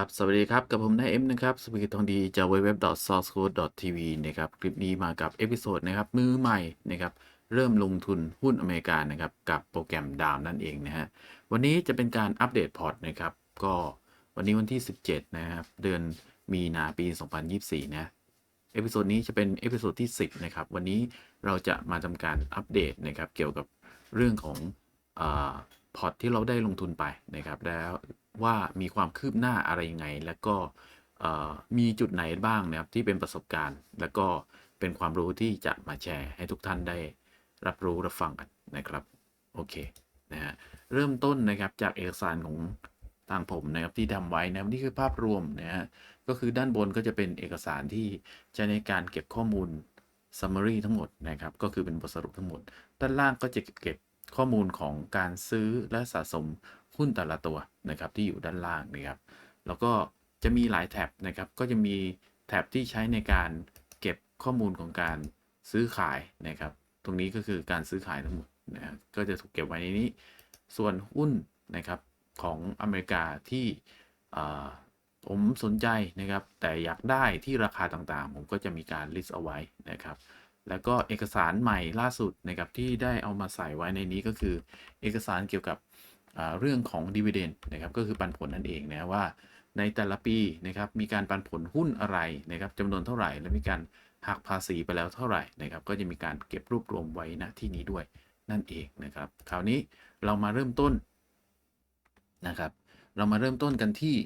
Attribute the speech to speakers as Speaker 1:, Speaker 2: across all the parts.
Speaker 1: ครับ สวัสดีครับ กับผมนายเอ็มนะครับสปีกทองดีจาก www.sourcecode.tv นะครับ คลิปนี้มากับเอพิโซดนะครับ มือใหม่นะครับ เริ่มลงทุนหุ้นอเมริกานะครับ กับโปรแกรมดาวนั่นเองนะฮะ วันนี้จะเป็นการอัปเดตพอร์ตนะครับ ก็วันนี้วันที่ 17 นะครับ เดือนมีนาปี 2024 นะ เอพิโซดนี้จะเป็นเอพิโซดที่ 10 นะครับ วันนี้เราจะมาทำการอัปเดตนะครับ เกี่ยวกับเรื่องของอพอร์ตที่เราได้ลงทุนไปนะครับ แล้ว ว่ามีความคืบหน้าอะไรยังไง แล้วก็มีจุดไหนบ้างนะครับที่เป็นประสบการณ์ แล้วก็เป็นความรู้ที่จะมาแชร์ให้ทุกท่านได้รับรู้รับฟังกันนะครับโอเคนะฮะเริ่มต้นนะครับจากเอกสารของทางผมนะครับที่ทำไว้นะครับนี่คือภาพรวมนะฮะก็คือด้านบนก็จะเป็นเอกสารที่ใช้ในการเก็บข้อมูล summary ทั้งหมดนะครับ ก็คือเป็นบทสรุปทั้งหมด ด้านล่างก็จะเก็บข้อมูลของการซื้อและสะสม หุ้นแต่ละตัวนะครับที่อยู่ด้านล่างนะครับ แล้วก็จะมีหลายแท็บนะครับ ก็จะมีแท็บที่ใช้ในการเก็บข้อมูลของการซื้อขายนะครับ ตรงนี้ก็คือการซื้อขายทั้งหมดนะก็จะถูกเก็บไว้ในนี้ ส่วนหุ้นนะครับของอเมริกาที่ผมสนใจนะครับ แต่อยากได้ที่ราคาต่างๆ ผมก็จะมีการ list เอาไว้นะครับ แล้วก็เอกสารใหม่ล่าสุดนะครับที่ได้เอามาใส่ไว้ในนี้ก็คือ เอกสารเกี่ยวกับ เรื่องของ dividend นะครับก็คือปันผลนั่นเองนะว่าในแต่ละปีนะครับมีการปันผลหุ้นอะไรนะครับจำนวนเท่าไหร่ และมีการหักภาษีไปแล้วเท่าไหร่นะครับก็จะมีการเก็บรวบรวมไว้ณที่นี้ด้วยนั่นเองนะครับคราวนี้เรามาเริ่มต้นนะครับเรามาเริ่มต้นกันที่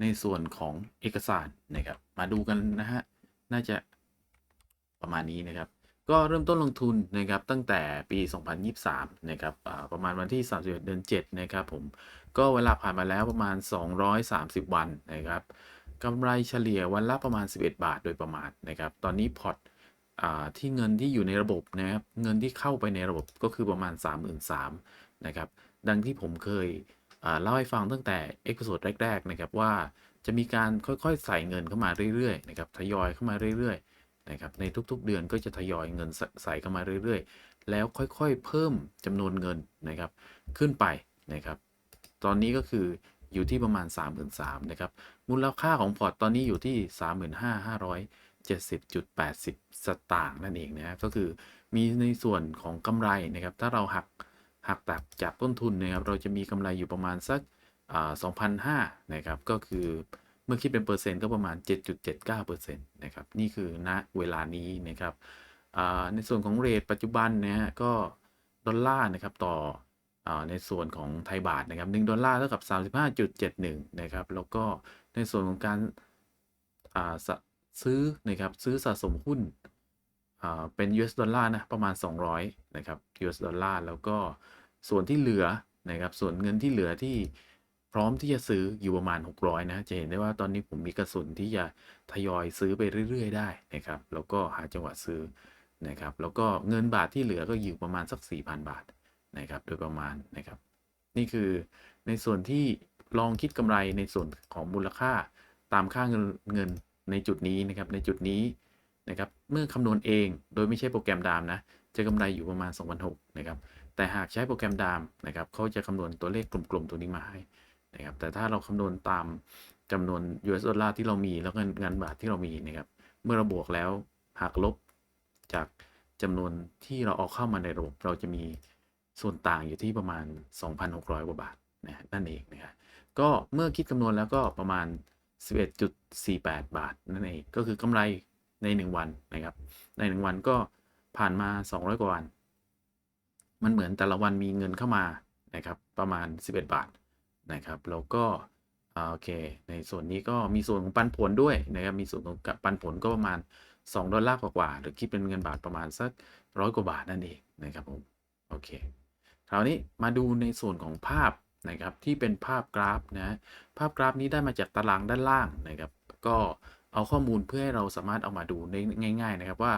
Speaker 1: ในส่วนของเอกสารนะครับ มาดูกันนะฮะน่าจะประมาณนี้นะครับ ก็เริ่มต้นลงทุนนะครับตั้งแต่ปี 2023 นะครับประมาณวันที่ 31 เดือน 7 นะครับผม ก็เวลาผ่านมาแล้วประมาณ 230 วันนะครับกำไรเฉลี่ยวันละประมาณ 11 บาทโดยประมาณนะครับ ตอนนี้พอร์ตที่เงินที่อยู่ในระบบนะครับ เงินที่เข้าไปในระบบก็คือประมาณ 33,000นะครับ ดังที่ผมเคยเล่าให้ฟังตั้งแต่เอพิโซดแรก ๆ นะครับว่าจะมีการค่อยๆ ใส่เงินเข้ามาเรื่อยๆนะครับ ทยอยเข้ามาเรื่อยๆ นะครับในทุกๆเดือนก็จะทยอยเงินใส่เข้ามาเรื่อยๆ แล้วค่อยๆ เพิ่มจำนวนเงินนะครับขึ้นไปนะครับตอนนี้ก็คืออยู่ที่ประมาณ 33,000นะครับมูลค่าของพอร์ตตอนนี้อยู่ที่ 35,570.80 สตางค์นั่นเองนะก็คือมีในส่วนของกำไรนะครับถ้าเราหักหักตัดจากต้นทุนนะครับเราจะมีกำไรอยู่ประมาณสักสองพันห้านะครับก็คือ เมื่อคิดเป็นเปอร์เซ็นต์ก็ประมาณ 7.79%นะครับ นี่คือณเวลานี้นะครับ ในส่วนของเรทปัจจุบันนะฮะก็ดอลลาร์นะครับต่ออในส่วนของไทยบาทนะครับ1ดอลลาร์เท่ากับ 35.71 นะครับ แล้วก็ในส่วนของการซื้อนะครับซื้อสะสมหุ้นเป็น US ดอลลาร์นะประมาณ 200 นะครับ US ดอลลาร์แล้วก็ส่วนที่เหลือนะครับส่วนเงินที่เหลือที่ ร้อมที่จะซื้ออยู่ประมาณ 600 นะ จะเห็นได้ว่าตอนนี้ผมมีกระสุนที่จะทยอยซื้อไปเรื่อย ๆ ได้นะครับ แล้วก็หาจังหวะซื้อนะครับ แล้วก็เงินบาทที่เหลือก็อยู่ประมาณสัก 4,000 บาทนะครับ โดยประมาณนะครับ นี่คือในส่วนที่ลองคิดกำไรในส่วนของมูลค่าตามค่าเงินเงินในจุดนี้นะครับ ในจุดนี้นะครับ เมื่อคำนวณเองโดยไม่ใช่โปรแกรมดามนะ จะกำไรอยู่ประมาณ2,006นะครับ แต่หากใช้โปรแกรมดามนะครับเขาจะคำนวณตัวเลขกลมๆตัวนี้มาให้ นะครับแต่ถ้าเราคำนวณตามจำนวน US ดอลลาร์ที่เรามีแล้วก็เงินบาทที่เรามีนะครับเมื่อเราบวกแล้วหักลบจากจำนวนที่เราเอาเข้ามาในระบบเราจะมีส่วนต่างอยู่ที่ประมาณ 2,600 กว่าบาทนะนั่นเองนะครับก็เมื่อคิดคำนวณแล้วก็ประมาณ 11.48 บาทนั่นเองก็คือกำไรใน 1 วันนะครับ ใน 1 วันก็ผ่านมา 200 กว่าวัน มันเหมือนแต่ละวันมีเงินเข้ามานะครับประมาณ 11 บาท นะครับแล้วก็โอเค ในส่วนนี้ก็มีส่วนของปันผลด้วยนะครับ มีส่วนของปันผลก็ประมาณ 2 ดอลลาร์กว่าๆหรือคิดเป็นเงินบาทประมาณสักร้อยกว่าบาทนั่นเองนะครับผมโอเคคราวนี้มาดูในส่วนของภาพนะครับที่เป็นภาพกราฟนะภาพกราฟนี้ได้มาจากตารางด้านล่างนะครับ ก็เอาข้อมูลเพื่อให้เราสามารถเอามาดูได้ง่าย ๆ นะครับว่า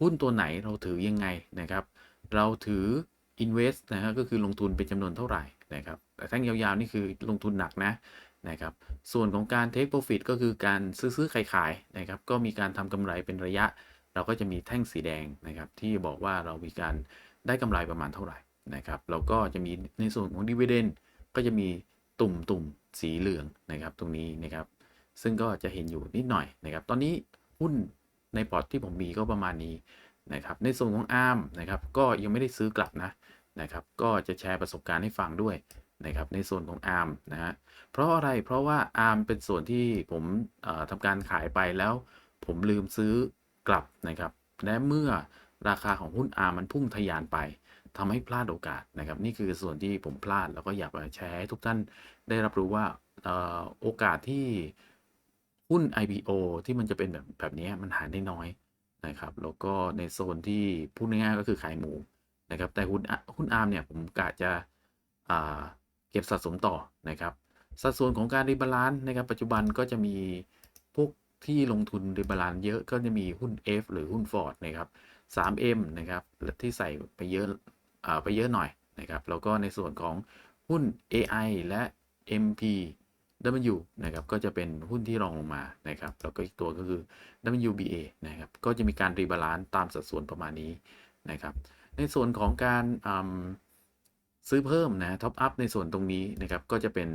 Speaker 1: หุ้นตัวไหนเราถือยังไงนะครับ เราถือ invest นะครับก็คือลงทุนเป็นจำนวนเท่าไหร่นะครับ แต่แท่งยาวๆนี่คือลงทุนหนักนะนะครับ ส่วนของการ take profit ก็คือการซื้อๆขายๆนะครับ ก็มีการทำกำไรเป็นระยะ เราก็จะมีแท่งสีแดงนะครับ ที่บอกว่าเรามีการได้กำไรประมาณเท่าไหร่นะครับแล้วก็จะมีในส่วนของ dividend ก็จะมีตุ่มตุ่มๆสีเหลืองนะครับ ตรงนี้นะครับ ซึ่งก็จะเห็นอยู่นิดหน่อยนะครับ ตอนนี้หุ้นในพอร์ตที่ผมมีก็ประมาณนี้นะครับ ในส่วนของ ARM นะครับ ก็ยังไม่ได้ซื้อกลับนะนะครับ ก็จะแชร์ประสบการณ์ให้ฟังด้วย นะครับในส่วนของ ARM นะฮะเพราะอะไรเพราะว่า ARM เป็นส่วนที่ผมทำการขายไปแล้ว ผมลืมซื้อกลับนะครับและเมื่อราคาของหุ้น ARM มันพุ่งทะยานไปทำให้พลาดโอกาสนะครับ นี่คือส่วนที่ผมพลาดแล้วก็อยากแชร์ให้ทุกท่านได้รับรู้ว่าโอกาสที่หุ้น IPO ที่มันจะเป็นแบบแบบนี้มันหาได้น้อยนะครับ แล้วก็ในโซนที่พูดง่ายๆก็คือขายหมูนะครับ แต่หุ้นหุ้น ARM เนี่ยผมกะจะอ่า เก็บสะสมต่อนะครับ สัดส่วนของการรีบาลานซ์นะครับ ปัจจุบันก็จะมีพวกที่ลงทุนรีบาลานซ์เยอะก็จะมีหุ้น F หรือหุ้น Ford นะครับ 3M นะครับที่ใส่ไปเยอะอไปเยอะหน่อยนะครับ แล้วก็ในส่วนของหุ้น AI และ MPW นะครับก็จะเป็นหุ้นที่รองลงมานะครับ แล้วก็อีกตัวก็คือ WBA นะครับ ก็จะมีการรีบาลานซ์ตามสัดส่วนประมาณนี้นะครับ ในส่วนของการอ ซื้อเพิ่มนะท็อปอัพในส่วนตรงนี้นะครับก็จะเป็น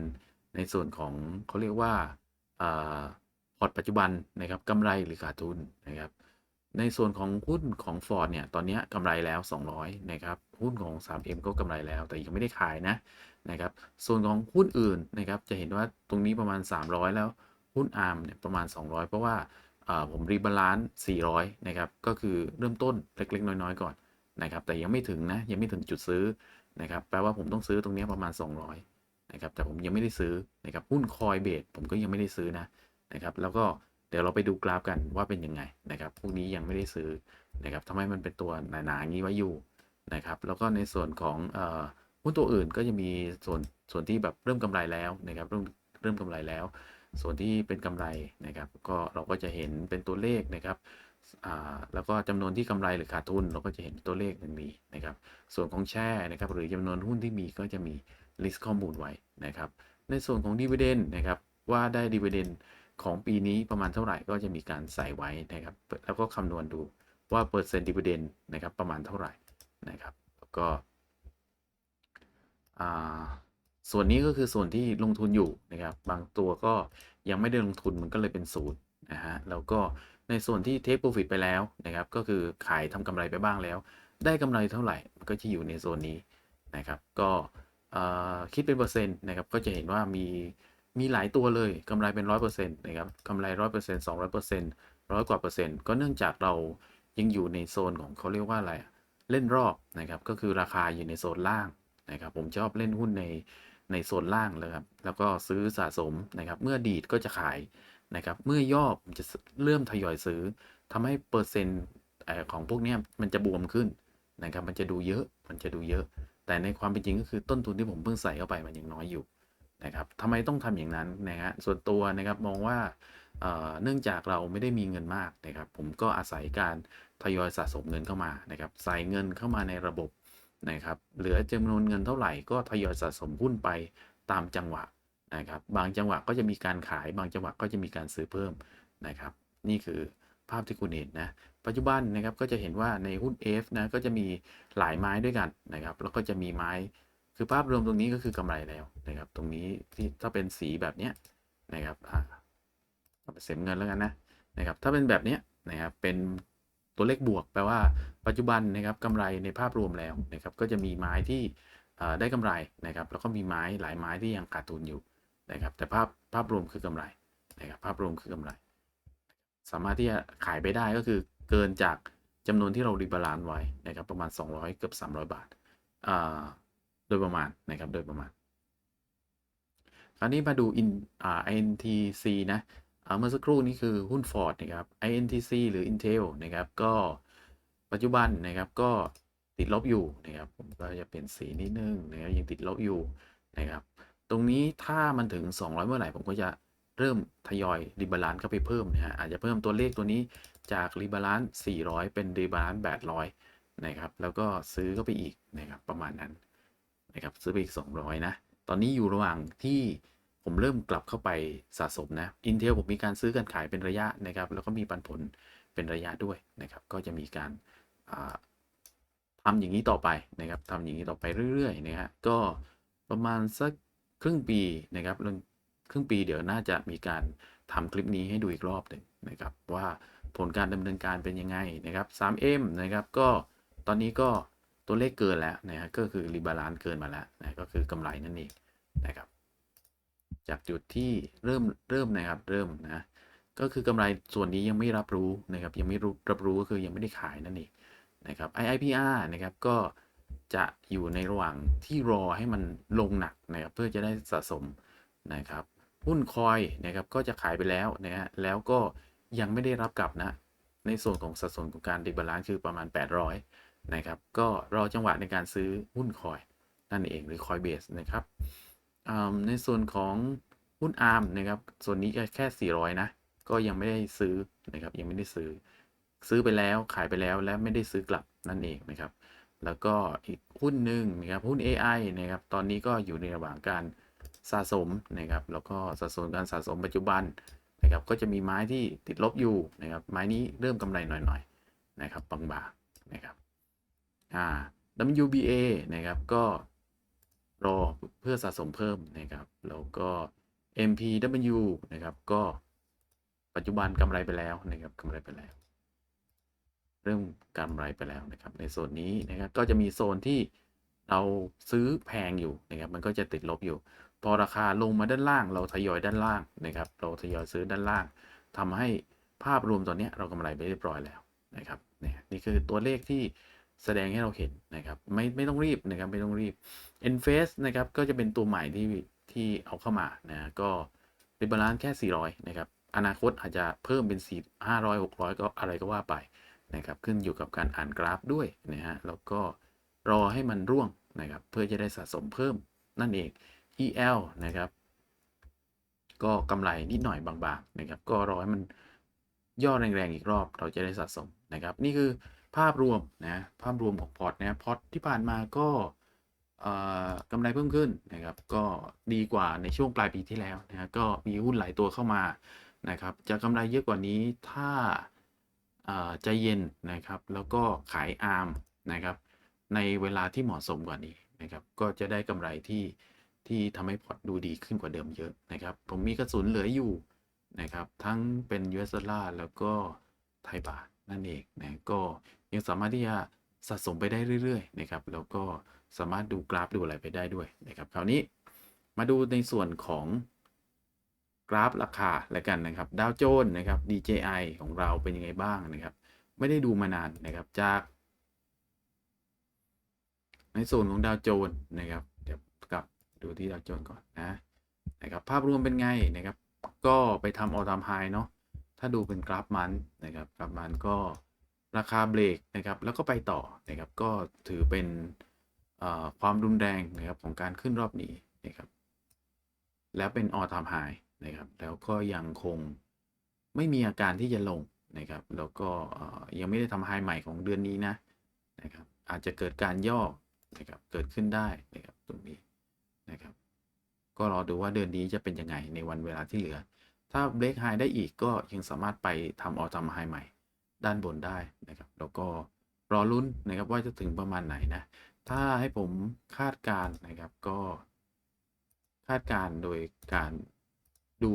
Speaker 1: ในส่วนของเขาเรียกว่าพอร์ตปัจจุบันนะครับกำไรหรือขาดทุนนะครับในส่วนของหุ้นของ Ford เนี่ยตอนนี้กำไรแล้ว 200นะครับหุ้นของ 3M ก็กำไรแล้ว แต่ยังไม่ได้ขายนะนะครับส่วนของหุ้นอื่นนะครับจะเห็นว่าตรงนี้ประมาณ 300 แล้วหุ้น ARM เนี่ยประมาณ 200 เพราะว่าอ่าผมรีบาลานซ์400นะครับก็คือเริ่มต้นเล็กๆ น้อยๆ ก่อน นะครับ แต่ยังไม่ถึงนะ ยังไม่ถึงจุดซื้อนะครับ แปลว่าผมต้องซื้อตรงนี้ประมาณ 200นะครับ แต่ผมยังไม่ได้ซื้อนะครับ หุ้นคอยเบสผมก็ยังไม่ได้ซื้อนะนะครับ แล้วก็เดี๋ยวเราไปดูกราฟกันว่าเป็นยังไงนะครับ พวกนี้ยังไม่ได้ซื้อนะครับทำไมมันเป็นตัวหนาๆอย่างนี้ไว้อยู่นะครับ แล้วก็ในส่วนของหุ้นตัวอื่นก็จะมีส่วนส่วนที่แบบเริ่มกำไรแล้วนะครับ เริ่มเริ่มกำไรแล้ว ส่วนที่เป็นกำไรนะครับ ก็เราก็จะเห็นเป็นตัวเลขนะครับ แล้วก็จำนวนที่กำไรหรือขาดทุน เราก็จะเห็นตัวเลขอย่งนี้นะครับ ส่วนของแช่นะครับหรือจำนวนหุ้นที่มีก็จะมี list ข้อมูลไว้นะครับ ในส่วนของ dividend นะครับว่าได้ dividend ของปีนี้ประมาณเท่าไหร่ก็จะมีการใส่ไว้นะครับ แล้วก็คำนวณดูว่าเปอร์เซ็นต์ dividend นะครับประมาณเท่าไหร่นะครับ แล้วก็อ่าส่วนนี้ก็คือส่วนที่ลงทุนอยู่นะครับ บางตัวก็ยังไม่ได้ลงทุนมันก็เลยเป็นศูนย์นะฮะแล้วก็ ในส่วนที่ take profit ไปแล้วนะครับ ก็คือขายทำกำไรไปบ้างแล้ว ได้กำไรเท่าไหร่ก็จะอยู่ในโซนนี้นะครับ ก็คิดเป็นเปอร์เซ็นต์นะครับ ก็จะเห็นว่ามีมีหลายตัวเลยกำไรเป็นร้อยเปอร์เซ็นต์นะครับกำไรร้อยเปอร์เซ็นต์สองร้อยเปอร์เซ็นต์ร้อยกว่าเปอร์เซ็นต์ก็เนื่องจากเรายังอยู่ในโซนของเขาเรียกว่าอะไรเล่นรอบนะครับ ก็คือราคาอยู่ในโซนล่างนะครับ ผมชอบเล่นหุ้นในในโซนล่างเลยครับ แล้วก็ซื้อสะสมนะครับ เมื่อดีดก็จะขาย นะครับ เมื่อย่อผมจะเริ่มทยอยซื้อทำให้เปอร์เซ็นต์ของพวกนี้มันจะบวมขึ้นนะครับ มันจะดูเยอะ มันจะดูเยอะ แต่ในความเป็นจริงก็คือต้นทุนที่ผมเพิ่งใส่เข้าไปมันยังน้อยอยู่นะครับทำไมต้องทำอย่างนั้นนะฮะส่วนตัวนะครับมองว่าเนื่องจากเราไม่ได้มีเงินมากนะครับ ผมก็อาศัยการทยอยสะสมเงินเข้ามานะครับใส่เงินเข้ามาในระบบนะครับ เหลือจำนวนเงินเท่าไหร่ก็ทยอยสะสมหุ้นไปตามจังหวะ นะครับบางจังหวะก็จะมีการขาย บางจังหวะก็จะมีการซื้อเพิ่มนะครับ นี่คือภาพที่คุณเห็นนะ ปัจจุบันนะครับก็จะเห็นว่าในหุ้น F นะก็จะมีหลายไม้ด้วยกันนะครับ แล้วก็จะมีไม้คือภาพรวมตรงนี้ก็คือกำไรแล้วนะครับ ตรงนี้ที่ถ้าเป็นสีแบบเนี้ยนะครับอ่าเอาไปเสมเงินแล้วกันนะนะครับ ถ้าเป็นแบบเนี้ยนะครับเป็นตัวเลขบวกแปลว่าปัจจุบันนะครับกำไรในภาพรวมแล้วนะครับ ก็จะมีไม้ที่อ่าได้กำไรนะครับ แล้วก็มีไม้หลายไม้ที่ยังขาดทุนอยู่ นะครับแต่ภาพภาพรวมคือกำไรนะครับภาพรวมคือกำไร สามารถที่จะขายไปได้ก็คือเกินจากจำนวนที่เรารีบาลานซ์ไว้นะครับประมาณ 200เกือบ300 บาทอ่าโดยประมาณนะครับโดยประมาณคราวนี้มาดู in อ่า INTC นะเมื่อสักครู่นี้คือหุ้น Ford นะครับ INTC หรือ Intel นะครับก็ปัจจุบันนะครับก็ติดลบอยู่นะครับผมก็จะเปลี่ยนสีนิดนึงนะครับยังติดลบอยู่นะครับ ตรงนี้ถ้ามันถึง 200 เมื่อไหร่ ผมก็จะเริ่มทยอยรีบาลานซ์เข้าไปเพิ่มนะฮะอาจจะเพิ่มตัวเลขตัวนี้จากรีบาลานซ์400 เป็นรีบาลานซ์800 นะครับ แล้วก็ซื้อเข้าไปอีกนะครับประมาณนั้นนะครับซื้อไปอีก 200 นะ ตอนนี้อยู่ระหว่างที่ผมเริ่มกลับเข้าไปสะสมนะ Intel ผมมีการซื้อการขายเป็นระยะนะครับ แล้วก็มีปันผลเป็นระยะด้วยนะครับ ก็จะมีการอ่าทำอย่างนี้ต่อไปนะครับทำอย่างนี้ต่อไปเรื่อยๆนะฮะก็ประมาณสัก ครึ่งปีนะครับเรื่องครึ่งปีเดี๋ยวน่าจะมีการทำคลิปนี้ให้ดูอีกรอบหนึ่งนะครับ ว่าผลการดำเนินการเป็นยังไงนะครับ 3M นะครับก็ตอนนี้ก็ตัวเลขเกินแล้วนะฮะก็คือรีบาลานซ์เกินมาแล้วนะก็คือกำไรนั่นเองนะครับ จากจุดที่เริ่มเริ่มนะครับเริ่มนะก็คือกำไรส่วนนี้ยังไม่รับรู้นะครับยังไม่รับรู้ก็คือยังไม่ได้ขายนั่นเองนะครับ IIPR นะครับก็ จะอยู่ในระหว่างที่รอให้มันลงหนักนะครับเพื่อจะได้สะสมนะครับหุ้นคอยนะครับก็จะขายไปแล้วนะฮะแล้วก็ยังไม่ได้รับกลับนะ ในส่วนของสัดส่วนของการดีบาลานซ์คือประมาณ 800นะครับก็รอจังหวะในการซื้อหุ้นคอยนั่นเองหรือคอยเบสนะครับอ่าในส่วนของหุ้นอาร์มนะครับส่วนนี้ก็แค่ 400 นะ ก็ยังไม่ได้ซื้อนะครับยังไม่ได้ซื้อ ซื้อไปแล้วขายไปแล้วและไม่ได้ซื้อกลับนั่นเองนะครับ แล้วก็อีกหุ้นหนึ่งนะครับหุ้น AI นะครับตอนนี้ก็อยู่ในระหว่างการสะสมนะครับแล้วก็สัดส่วนการสะสมปัจจุบันนะครับก็จะมีไม้ที่ติดลบอยู่นะครับไม้นี้เริ่มกำไรหน่อยๆนะครับบางๆนะครับอ่า WBA นะครับก็รอเพื่อสะสมเพิ่มนะครับแล้วก็ MPW นะครับก็ปัจจุบันกำไรไปแล้วนะครับกำไรไปแล้ว เริ่มกำไรไปแล้วนะครับ ในโซนนี้นะครับก็จะมีโซนที่เราซื้อแพงอยู่นะครับมันก็จะติดลบอยู่ พอราคาลงมาด้านล่าง เราทยอยด้านล่างนะครับ เราทยอยซื้อด้านล่างทำให้ภาพรวมตอนนี้เรากำไรไปเรียบร้อยแล้วนะครับเนี่ยนี่คือตัวเลขที่แสดงให้เราเห็นนะครับ ไม่ไม่ต้องรีบนะครับไม่ต้องรีบ e n f a c e นะครับก็จะเป็นตัวใหม่ที่ที่เอาเข้ามานะก็เป็นบาลานซ์แค่ 400 นะครับอนาคตอาจจะเพิ่มเป็น 4 500 600 ก็อะไรก็ว่าไป นะครับขึ้นอยู่กับการอ่านกราฟด้วยนะฮะแล้วก็รอให้มันร่วงนะครับเพื่อจะได้สะสมเพิ่มนั่นเอง EL นะครับ ก็กำไรนิดหน่อยบางๆนะครับ ก็รอให้มันย่อแรงๆอีกรอบเราจะได้สะสมนะครับ นี่คือภาพรวมนะภาพรวมของพอร์ตนะพอร์ตที่ผ่านมาก็กำไรเพิ่มขึ้นนะครับ ก็ดีกว่าในช่วงปลายปีที่แล้วนะก็มีหุ้นหลายตัวเข้ามานะครับ จะกำไรเยอะกว่านี้ถ้า ใจเย็นนะครับ แล้วก็ขายอาร์มนะครับ ในเวลาที่เหมาะสมกว่านี้นะครับ ก็จะได้กำไรที่ที่ทำให้พอร์ตดูดีขึ้นกว่าเดิมเยอะนะครับ ผมมีกระสุนเหลืออยู่นะครับ ทั้งเป็น US ดอลลาร์แล้วก็ไทยบาทนั่นเองนะก็ยังสามารถที่จะสะสมไปได้เรื่อยๆนะครับ แล้วก็สามารถดูกราฟดูอะไรไปได้ด้วยนะครับ คราวนี้มาดูในส่วนของ กราฟราคาแล้วกันนะครับดาวโจนส์นะครับ DJI ของเราเป็นยังไงบ้างนะครับ ไม่ได้ดูมานานนะครับจาก ในส่วนของดาวโจนส์นะครับ เดี๋ยวกลับดูที่ดาวโจนส์ก่อนนะนะครับ ภาพรวมเป็นไงนะครับ ก็ไปทำออทามไฮเนาะถ้าดูเป็นกราฟมันนะครับกราฟมันก็ราคาเบรกนะครับ แล้วก็ไปต่อนะครับ ก็ถือเป็นความรุนแรงนะครับของการขึ้นรอบนี้นะครับ แล้วเป็นออทามไฮ นะครับ แล้วก็ยังคงไม่มีอาการที่จะลงนะครับ แล้วก็ยังไม่ได้ทำไฮใหม่ของเดือนนี้นะนะครับ อาจจะเกิดการย่อนะครับเกิดขึ้นได้นะครับตรงนี้นะครับ ก็รอดูว่าเดือนนี้จะเป็นยังไงในวันเวลาที่เหลือ ถ้าเบรกไฮได้อีกก็ยังสามารถไปทำออทามไฮใหม่ด้านบนได้นะครับ แล้วก็รอลุ้นนะครับว่าจะถึงประมาณไหนนะ ถ้าให้ผมคาดการนะครับก็คาดการโดยการ ดู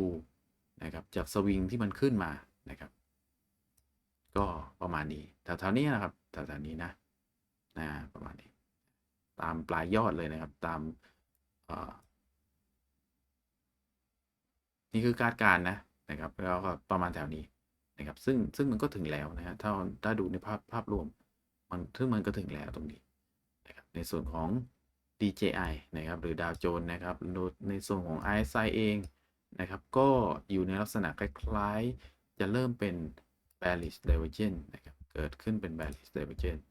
Speaker 1: นะครับจากสวิงที่มันขึ้นมานะครับ ก็ประมาณนี้แถวๆนี้นะครับแถวๆนี้นะนะประมาณนี้ ตามปลายยอดเลยนะครับตามนี่คือคาดการนะนะครับแล้วก็ประมาณแถวนี้นะครับ ซึ่งซึ่งมันก็ถึงแล้วนะฮะถ้าถ้าดูในภาพภาพรวมมันซึ่งมันก็ถึงแล้วตรงนี้นะครับในส่วนของ DJI นะครับ หรือดาวโจนส์นะครับในส่วนของ RSI เอง นะครับ ก็อยู่ในลักษณะคล้ายๆ จะเริ่มเป็น bearish divergence นะครับ เกิดขึ้นเป็น bearish divergence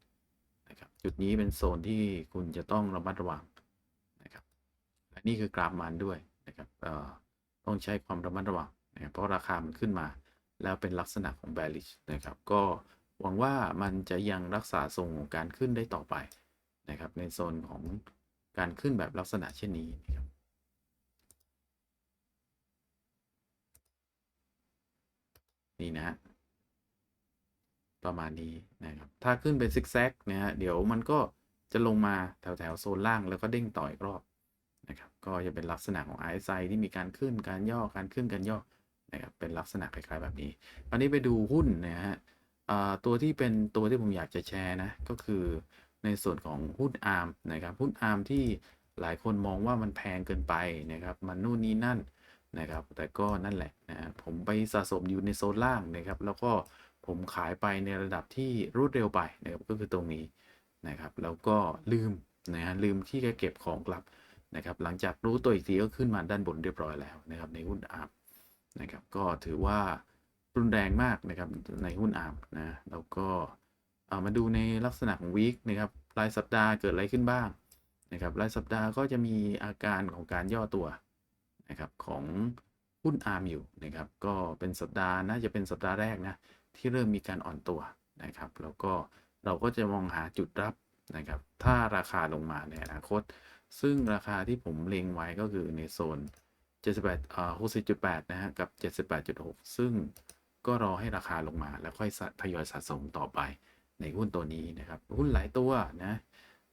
Speaker 1: นะครับ จุดนี้เป็นโซนที่คุณจะต้องระมัดระวังนะครับและนี่คือกราฟมันด้วยนะครับต้องใช้ความระมัดระวังนะครับเพราะราคามันขึ้นมา แล้วเป็นลักษณะของ bearish นะครับ ก็หวังว่ามันจะยังรักษาทรงของการขึ้นได้ต่อไปนะครับ ในโซนของการขึ้นแบบลักษณะเช่นนี้นะครับ นี่นะฮะประมาณนี้นะครับ ถ้าขึ้นเป็นซิกแซกนะฮะ เดี๋ยวมันก็จะลงมาแถวแถวโซนล่างแล้วก็เด้งต่ออีกรอบนะครับ ก็จะเป็นลักษณะของ RSI ที่มีการขึ้นการย่อการขึ้นการย่อนะครับ เป็นลักษณะคล้ายๆแบบนี้คราวนี้ไปดูหุ้นนะฮะตัวที่เป็นตัวที่ผมอยากจะแชร์นะ ก็คือในส่วนของหุ้นอาร์มนะครับ หุ้นอาร์มที่หลายคนมองว่ามันแพงเกินไปนะครับ มันนู่นนี่นั่น นะครับ แต่ก็นั่นแหละนะผมไปสะสมอยู่ในโซนล่างนะครับ แล้วก็ผมขายไปในระดับที่รวดเร็วไปนะครับก็คือตรงนี้นะครับ แล้วก็ลืมนะฮะลืมที่จะเก็บของกลับนะครับ หลังจากรู้ตัวอีกทีก็ขึ้นมาด้านบนเรียบร้อยแล้วนะครับ ในหุ้นอาร์มนะครับ ก็ถือว่ารุนแรงมากนะครับในหุ้นอาร์มนะแล้วก็เอามาดูในลักษณะของวีคนะครับรายสัปดาห์เกิดอะไรขึ้นบ้างนะครับรายสัปดาห์ก็จะมีอาการของการย่อตัว นะครับของหุ้นอาร์มอยู่นะครับ ก็เป็นสัปดาห์น่าจะเป็นสัปดาห์แรกนะที่เริ่มมีการอ่อนตัวนะครับ แล้วก็เราก็จะมองหาจุดรับนะครับ ถ้าราคาลงมาในอนาคต ซึ่งราคาที่ผมเล็งไว้ก็คือในโซน 78อ่า60.8 นะฮะ กับ 78.6 ซึ่งก็รอให้ราคาลงมาแล้วค่อยสะทยอยสะสมต่อไปในหุ้นตัวนี้นะครับ หุ้นหลายตัวนะ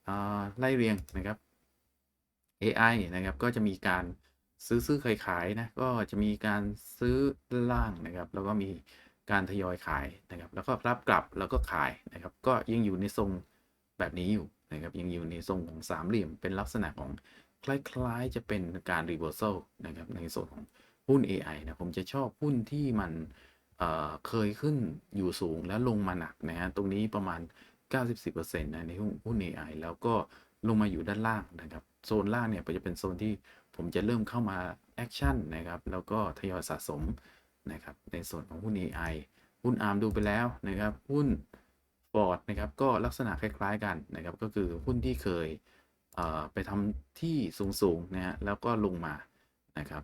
Speaker 1: อ่าไล่เรียงนะครับ AI นะครับ ก็จะมีการ ซื้อซื้อขายขายนะก็จะมีการซื้อล่างนะครับ แล้วก็มีการทยอยขายนะครับ แล้วก็รับกลับแล้วก็ขายนะครับ ก็ยังอยู่ในทรงแบบนี้อยู่นะครับยังอยู่ในทรงของสามเหลี่ยมเป็นลักษณะของคล้ายๆ จะเป็นการ reversal นะครับในส่วนของหุ้น AI นะผมจะชอบหุ้นที่มันเเคยขึ้นอยู่สูงแล้วลงมาหนักนะฮะตรงนี้ประมาณ 90%นะในหุ้นหุ้น AI แล้วก็ ลงมาอยู่ด้านล่างนะครับ โซนล่างเนี่ยจะเป็นโซนที่ผมจะเริ่มเข้ามาแอคชั่นนะครับ แล้วก็ทยอยสะสมนะครับ ในส่วนของหุ้น AI หุ้น ARM ดูไปแล้วนะครับ หุ้น Ford นะครับ ก็ลักษณะคล้าย ๆ กันนะครับ ก็คือหุ้นที่เคยเไปทำที่สูงๆนะฮะ แล้วก็ลงมานะครับ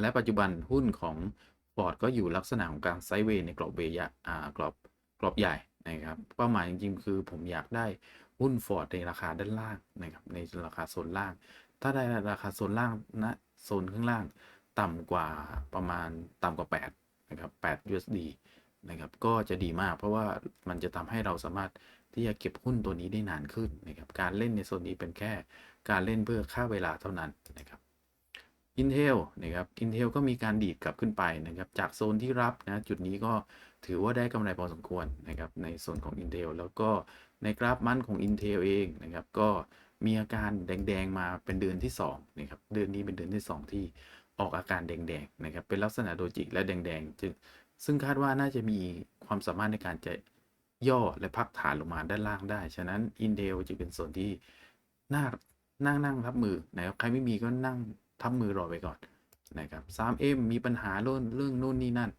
Speaker 1: และปัจจุบันหุ้นของ Ford ก็อยู่ลักษณะของการไซด์เวย์ในกรอบเวยะกรอบกรอบใหญ่ นะครับเป้าหมายจริงๆ คือผมอยากได้หุ้น Ford ในราคาด้านล่างนะครับในราคาโซนล่าง ถ้าได้ราคาโซนล่างณโซนข้างล่างต่ำกว่าประมาณต่ำกว่า 8 นะครับ 8 USD นะครับ ก็จะดีมากเพราะว่ามันจะทำให้เราสามารถที่จะเก็บหุ้นตัวนี้ได้นานขึ้นนะครับ การเล่นในโซนนี้เป็นแค่การเล่นเพื่อค่าเวลาเท่านั้นนะครับ Intel นะครับ Intel ก็มีการดีดกลับขึ้นไปนะครับ จากโซนที่รับนะ จุดนี้ก็ ถือว่าได้กำไรพอสมควรนะครับในส่วนของ Intel แล้วก็ในกราฟมันของ Intel เองนะครับก็มีอาการแดงๆมาเป็นเดือนที่2นะครับเดือนนี้เป็นเดือนที่ 2 ที่ออกอาการแดงๆนะครับเป็นลักษณะโดจิและแดงๆจึงซึ่งคาดว่าน่าจะมีความสามารถในการจะย่อและพักฐานลงมาด้านล่างได้ ฉะนั้น Intel จะเป็นส่วนที่น่านั่งนั่งรับมือนะครับใครไม่มีก็นั่งทับมือรอไปก่อนนะครับ 3M มีปัญหาเรื่องเรื่องนู่นนี่นั่น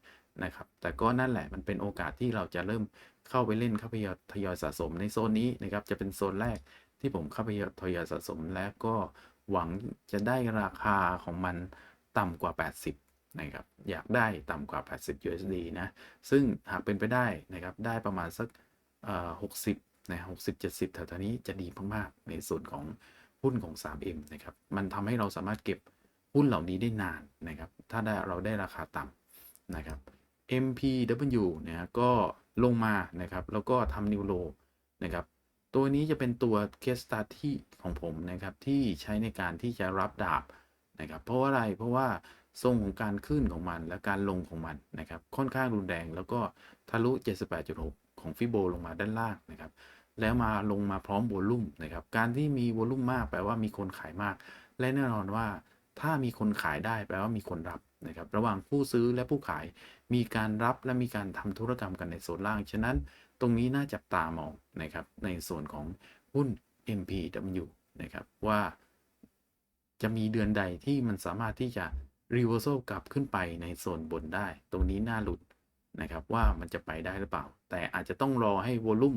Speaker 1: นะครับ แต่ก็นั่นแหละมันเป็นโอกาสที่เราจะเริ่มเข้าไปเล่นเข้าไปทยอยสะสมในโซนนี้นะครับ จะเป็นโซนแรกที่ผมเข้าไปทยอยสะสมและก็หวังจะได้ราคาของมันต่ำกว่า 80 นะครับ อยากได้ต่ำกว่า 80 USD นะ ซึ่งหากเป็นไปได้นะครับ ได้ประมาณสักเอ่อ60นะ60 70แถวๆนี้จะดีมากๆ ในส่วนของหุ้นของ 3M นะครับ มันทำให้เราสามารถเก็บหุ้นเหล่านี้ได้นานนะครับ ถ้าได้เราได้ราคาต่ำนะครับ MPW เนี่ยก็ลงมานะครับ แล้วก็ทำนิวโลนะครับ ตัวนี้จะเป็นตัวเคสตัที่ของผมนะครับ ที่ใช้ในการที่จะรับดาบนะครับ เพราะว่าอะไรเพราะว่าทรงของการขึ้นของมันและการลงของมันนะครับ ค่อนข้างรุนแรงแล้วก็ทะลุ 78.6 ของฟิโบลงมาด้านล่างนะครับ แล้วมาลงมาพร้อมโวลุ่มนะครับ การที่มีโวลุ่มมากแปลว่ามีคนขายมาก และแน่นอนว่า ถ้ามีคนขายได้แปลว่ามีคนรับนะครับ ระหว่างผู้ซื้อและผู้ขายมีการรับและมีการทำธุรกรรมกันในโซนล่าง ฉะนั้นตรงนี้น่าจับตามองนะครับในส่วนของหุ้น MPW นะครับว่าจะมีเดือนใดที่มันสามารถที่จะ reversal กลับขึ้นไปในโซนบนได้ ตรงนี้น่าหลุดนะครับว่ามันจะไปได้หรือเปล่า แต่อาจจะต้องรอให้วอลุ่ม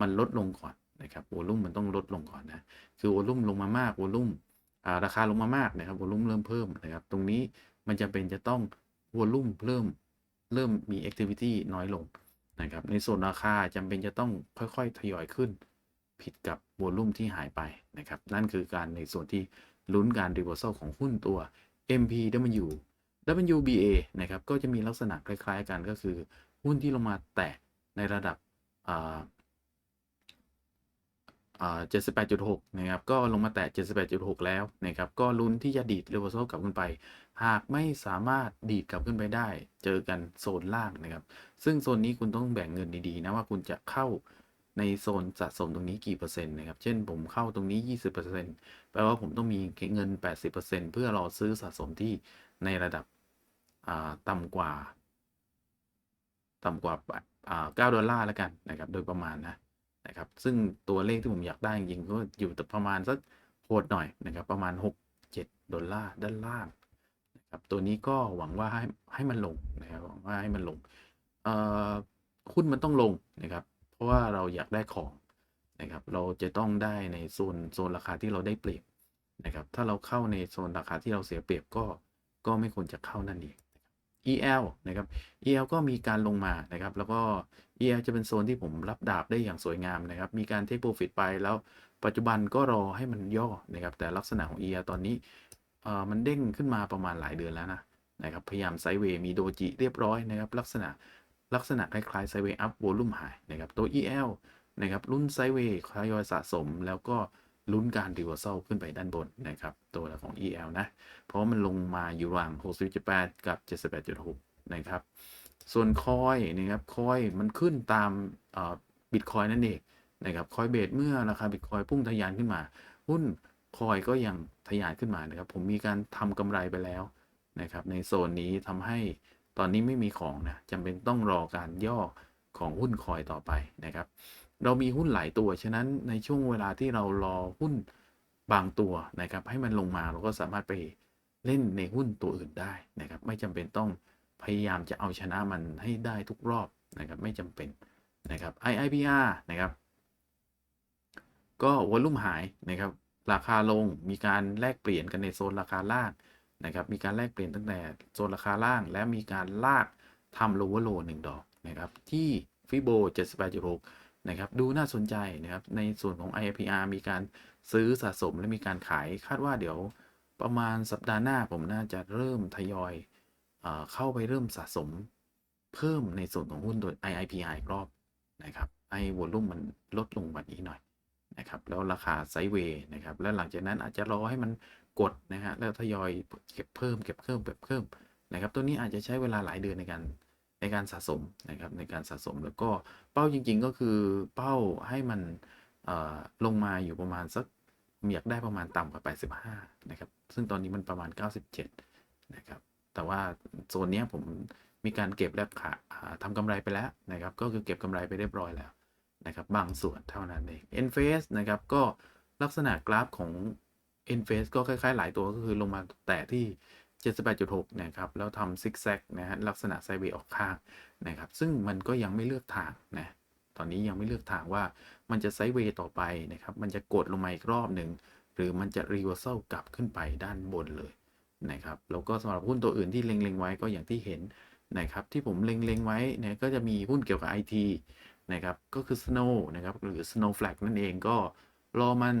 Speaker 1: มันลดลงก่อนนะครับวอลุ่มมันต้องลดลงก่อนนะ คือวอลุ่มลงมามากวอลุ่ม ราคาลงมามากนะครับวอลุ่มเริ่มเพิ่มนะครับ ตรงนี้มันจะเป็นจะต้องวอลุ่มเริ่มเริ่มมี activity น้อยลงนะครับ ในส่วนราคาจำเป็นจะต้องค่อยๆ ทยอยขึ้น ผิดกับวอลุ่มที่หายไปนะครับ นั่นคือการในส่วนที่ลุ้นการ reversal ของหุ้นตัว MPW WBA นะครับ ก็จะมีลักษณะคล้ายๆกันก็คือ หุ้นที่ลงมาแตะในระดับ 78.6 นะครับ ก็ลงมาแตะ 78.6 แล้วนะครับ ก็ลุ้นที่จะดีดเรเวอร์โซกลับขึ้นไป หากไม่สามารถดีดกลับขึ้นไปได้ เจอกันโซนล่างนะครับ ซึ่งโซนนี้คุณต้องแบ่งเงินดีๆนะว่าคุณจะเข้าในโซนสะสมตรงนี้กี่เปอร์เซ็นต์นะครับ เช่นผมเข้าตรงนี้ 20%แปลว่าผมต้องมีเงิน 80%เพื่อรอซื้อสะสมที่ในระดับอ่าต่ำกว่า ต่ำกว่าอ่า9ดอลลาร์แล้วกันนะครับ โดยประมาณนะ นะครับ ซึ่งตัวเลขที่ผมอยากได้จริงๆก็อยู่แต่ประมาณสักโหดหน่อยนะครับ ประมาณ 6-7 ดอลลาร์ด้านล่างนะครับ ตัวนี้ก็หวังว่าให้ให้มันลงนะครับหวังว่าให้มันลงเอ่อหุ้นมันต้องลงนะครับ เพราะว่าเราอยากได้ของนะครับ เราจะต้องได้ในโซนโซนราคาที่เราได้เปรียบนะครับ ถ้าเราเข้าในโซนราคาที่เราเสียเปรียบก็ก็ไม่ควรจะเข้านั่นเอง EL นะครับ EL ก็มีการลงมานะครับ แล้วก็ EL จะเป็นโซนที่ผมรับดาบได้อย่างสวยงามนะครับ มีการเทคโปรฟิตไปแล้วปัจจุบันก็รอให้มันย่อนะครับ แต่ลักษณะของ EL ตอนนี้มันเด้งขึ้นมาประมาณหลายเดือนแล้วนะนะครับ พยายามไซเวย์มีโดจิเรียบร้อยนะครับ ลักษณะลักษณะคล้ายๆไซเวย์อัพวอลุ่มไฮนะครับ ตัว EL นะครับรุ่นไซเวย์ทยอยสะสม แล้วก็ลุ้นการรีเวอร์ซัลขึ้นไปด้านบนนะครับ ตัวของ EL นะ เพราะมันลงมาอยู่ระหว่าง 60.8 กับ 78.6 นะครับ ส่วนคอยนะครับคอยมันขึ้นตามบิตคอยนั่นเองนะครับคอยเบสเมื่อราคาบิตคอยพุ่งทะยานขึ้นมา หุ้นคอยก็ยังทะยานขึ้นมานะครับ ผมมีการทำกำไรไปแล้วนะครับในโซนนี้ทำให้ตอนนี้ไม่มีของนะจำเป็นต้องรอการย่อของหุ้นคอยต่อไปนะครับ เรามีหุ้นหลายตัว ฉะนั้นในช่วงเวลาที่เรารอหุ้นบางตัวนะครับ ให้มันลงมาเราก็สามารถไป เล่นในหุ้นตัวอื่นได้นะครับ ไม่จำเป็นต้องพยายามจะเอาชนะมันให้ได้ทุกรอบนะครับ ไม่จำเป็นนะครับ IIPR นะครับ ก็วอลุ่มหายนะครับ ราคาลงมีการแลกเปลี่ยนกันในโซนราคาล่างนะครับ มีการแลกเปลี่ยนตั้งแต่โซนราคาล่าง และมีการลากทำโลว์โลหนึ่งดอกนะครับ ที่ฟิโบ78.6นะครับ ดูน่าสนใจนะครับ ในส่วนของ IPR มีการซื้อสะสมและมีการขายคาดว่าเดี๋ยว ประมาณสัปดาห์หน้าผมน่าจะเริ่มทยอยเอเข้าไปเริ่มสะสมเพิ่มในส่วนของหุ้นโดย IIPR อีกรอบนะครับไอ้วอลุ่มมันลดลงกว่านี้หน่อยนะครับแล้วราคาไซด์เวย์นะครับแล้วหลังจากนั้นอาจจะรอให้มันกดนะฮะแล้วทยอยเก็บเพิ่มเก็บเพิ่มเก็บเพิ่มนะครับตัวนี้อาจจะใช้เวลาหลายเดือนในการในการสะสมนะครับในการสะสมแล้วก็เป้าจริง ๆ ก็คือเป้าให้มันลงมาอยู่ประมาณสัก อยากได้ประมาณต่ำกว่า 85 นะครับ ซึ่งตอนนี้มันประมาณ 97 นะครับ แต่ว่าโซนนี้ผมมีการเก็บและขาทำกำไรไปแล้วนะครับ ก็คือเก็บกำไรไปเรียบร้อยแล้วนะครับ บางส่วนเท่านั้นเอง e n f a c e นะครับ ก็ลักษณะกราฟของ e n f a c e ก็คล้ายๆ หลายตัวก็คือลงมาแต่ที่ 78.6 นะครับ แล้วทำซิกแซกนะฮะ ลักษณะไซเวย์ออกข้างนะครับ ซึ่งมันก็ยังไม่เลือกทางนะ ตอนนี้ยังไม่เลือกทางว่า มันจะไซด์เวย์ต่อไปนะครับ มันจะกดลงมาอีกรอบหนึ่ง หรือมันจะรีเวอร์ซลกลับขึ้นไปด้านบนเลยนะครับ แล้วก็สำหรับหุ้นตัวอื่นที่เล็งๆไว้ก็อย่างที่เห็นนะครับ ที่ผมเล็งๆไว้เนี่ยก็จะมีหุ้นเกี่ยวกับ IT นะครับ ก็คือ Snow นะครับ หรือ Snowflake นั่นเองก็รอมัน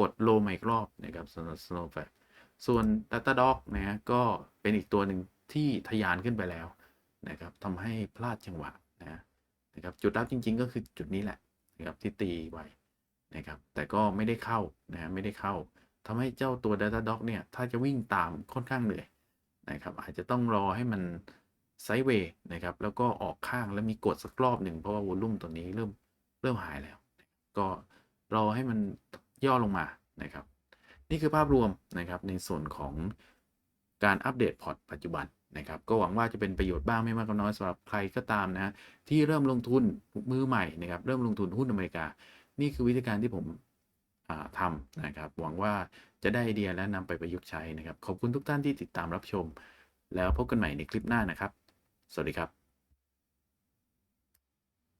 Speaker 1: กดโลมาอีกรอบนะครับสำหรับ Snowflake ส่วน Datadog นะฮะก็เป็นอีกตัวหนึ่งที่ทะยานขึ้นไปแล้วนะครับทำให้พลาดจังหวะนะนะครับจุดรับจริง ๆ ก็คือจุดนี้แหละ นะครับที่ตีไว้นะครับแต่ก็ไม่ได้เข้านะไม่ได้เข้าทำให้เจ้าตัว Datadog เนี่ยถ้าจะวิ่งตามค่อนข้างเหนื่อยนะครับอาจจะต้องรอให้มันไซด์เวย์นะครับแล้วก็ออกข้างแล้วมีกดสักรอบหนึ่งเพราะว่าวอลุ่มตัวนี้เริ่มเริ่มหายแล้ว ก็รอให้มันย่อลงมานะครับ นี่คือภาพรวมนะครับในส่วนของการอัปเดตพอร์ตปัจจุบัน นะครับก็หวังว่าจะเป็นประโยชน์บ้างไม่มากก็น้อยสำหรับใครก็ตามนะที่เริ่มลงทุนมือใหม่นะครับเริ่มลงทุนหุ้นอเมริกา นี่คือวิธีการที่ผมทำนะครับ หวังว่าจะได้ไอเดียและนำไปประยุกต์ใช้นะครับ ขอบคุณทุกท่านที่ติดตามรับชม แล้วพบกันใหม่ในคลิปหน้านะครับ สวัสดีครับ